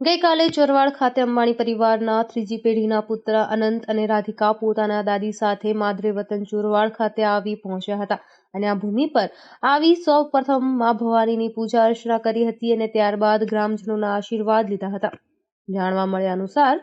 ગઈકાલે ચોરવાડ ખાતે અંબાણી પરિવારના ત્રીજી પેઢીના પુત્ર અનંત અને રાધિકા પોતાના દાદી સાથે માદરે વતન ચોરવાડ ખાતે આવી પહોંચ્યા હતા અને આ ભૂમિ પર આવી સૌ પ્રથમ મા ભવાનીની પૂજા અર્ચના કરી હતી અને ત્યારબાદ ગ્રામજનોના આશીર્વાદ લીધા હતા. જાણવા મળ્યા અનુસાર,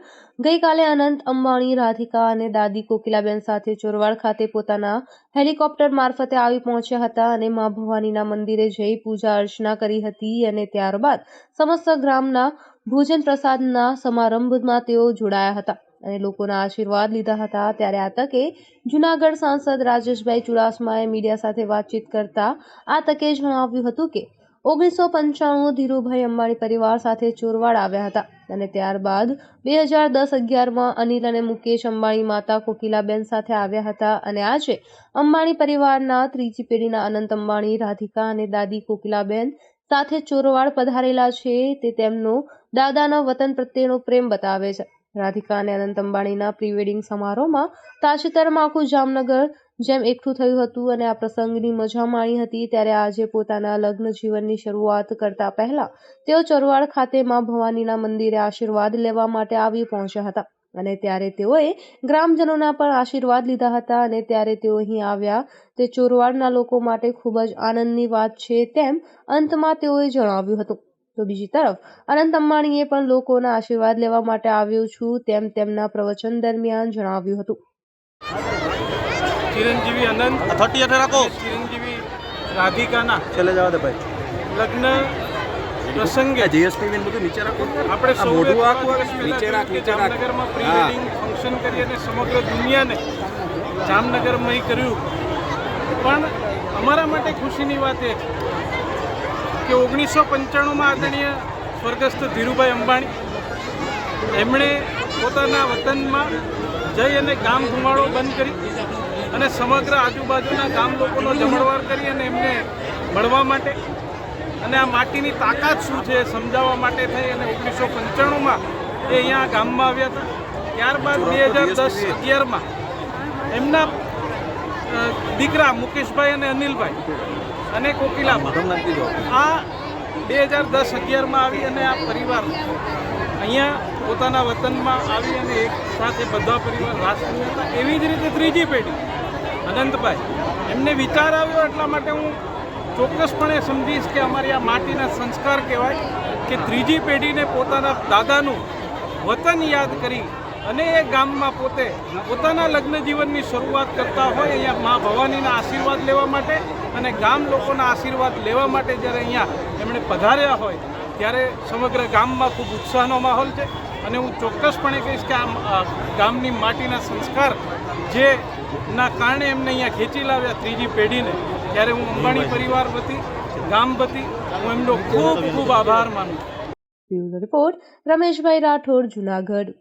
ગઈકાલે અનંત અંબાણી, રાધિકા અને દાદી કોકિલાબેન સાથે ચોરવાડ ખાતે પોતાના હેલિકોપ્ટર મારફતે આવી પહોંચ્યા હતા અને મા ભવાનીના મંદિરે જઈ પૂજા અર્ચના કરી હતી અને ત્યારબાદ સમસ્ત ગ્રામના ભોજન પ્રસાદના સમારંભમાં તેઓ જોડાયા હતા અને લોકોના આશીર્વાદ લીધા હતા. ત્યારે આ તકે જુનાગઢ સાંસદ રાજેશભાઈ ચુડાસમાએ મીડિયા સાથે વાતચીત કરતા આ તકે જણાવ્યું હતું કે, ઓગણીસો પંચાણું ધીરુભાઈ અંબાણી પરિવાર સાથે ચોરવાડ આવ્યા હતા. અને ત્યારબાદ બે હજાર દસ અગિયારમાં અનિલ અને મુકેશ અંબાણી માતા કોકિલાબેન સાથે આવ્યા હતા અને આજે અંબાણી પરિવારના ત્રીજી પેઢીના અનંત અંબાણી, રાધિકા અને દાદી કોકિલાબેન સાથે ચોરવાડ પધારેલા છે તે તેમનો દાદાના વતન પ્રત્યેનો પ્રેમ બતાવે છે. રાધિકા અને અનંત અંબાણીના પ્રી વેડિંગ સમારોહમાં તાજેતરમાં આખું જામનગર જેમ એકઠું થયું હતું અને આ પ્રસંગની મજા માણી હતી, ત્યારે આજે પોતાના લગ્ન જીવનની શરૂઆત કરતા પહેલા તેઓ ચરવાડ ખાતે માં ભવાનીના મંદિરે આશીર્વાદ લેવા માટે આવી પહોંચ્યા હતા અને ત્યારે તેઓએ ગ્રામજનોના પણ આશીર્વાદ લીધા હતા અને ત્યારે તેઓ અહીં આવ્યા. તે ચોરવાડના લોકો માટે ખૂબ જ આનંદની વાત છે તેમ અંતમાં તેઓએ જણાવ્યું હતું. તો બીજી તરફ અનંત અંબાણીએ પણ લોકોના આશીર્વાદ લેવા માટે આવ્યો છું તેમ તેમના પ્રવચન દરમિયાન જણાવ્યું હતું. ચિરંજીવી અનંત થર્ટી અઠે રાખો. ચિરંજીવી રાધિકાના છેલ્લે જવા દે ભાઈ. લગ્ન પ્રસંગે જીએસટી બિન બધું નીચે રાખો. આપણે મોઢું નીચે રાખ, નીચે રાખ. જામનગરમાં પ્રી વેડિંગ ફંક્શન કરી અને સમગ્ર દુનિયાને જામનગરમાં કર્યું. પણ અમારા માટે ખુશીની વાત એ છે. કે ઓગણીસો પંચાણુંમાં આદરણીય સ્વર્ગસ્થ ધીરુભાઈ અંબાણી એમણે પોતાના વતનમાં જઈ અને ગામ ધુમાડો બંધ કરી અને સમગ્ર આજુબાજુના ગામ લોકોનો જમણવાર કરી અને એમને મળવા માટે અને આ માટીની તાકાત શું છે સમજાવવા માટે થઈ અને ઓગણીસો પંચાણુંમાં એ અહીંયા ગામમાં આવ્યા હતા. ત્યારબાદ બે હજાર દસ અગિયારમાં એમના દીકરા મુકેશભાઈ અને અનિલભાઈ અને કોકિલામાં. આ બે હજાર દસ અગિયારમાં આવી અને આ પરિવાર અહીંયા પોતાના વતનમાં આવી અને એક સાથે બધા પરિવાર રાસ કર્યો હતા. એવી જ રીતે ત્રીજી પેઢી અનંતભાઈ. એમને વિચાર આવ્યો એટલા માટે હું ચોક્કસપણે સમજીશ કે અમારી આ માટીના સંસ્કાર કહેવાય કે ત્રીજી પેઢીને પોતાના દાદાનું વતન યાદ કરી અને એ ગામમાં પોતે પોતાના લગ્ન જીવનની શરૂઆત કરતા હોય અહીંયા મા ભવાનીના આશીર્વાદ લેવા માટે અને ગામ લોકોના આશીર્વાદ લેવા માટે જ્યારે અહીંયા એમણે પધાર્યા હોય ત્યારે સમગ્ર ગામમાં ખૂબ ઉત્સાહનો માહોલ છે. અને હું ચોક્કસપણે કહીશ કે આ ગામની માટીના સંસ્કાર જે ના કારણે એમને અહીંયા ખેંચી લાવ્યા ત્રીજી પેઢીને ત્યારે હું અંબાણી પરિવાર વતી ગામ વતી હું એમનો ખૂબ ખૂબ આભાર માનું છું. રિપોર્ટ રમેશભાઈ રાઠોડ જુનાગઢ.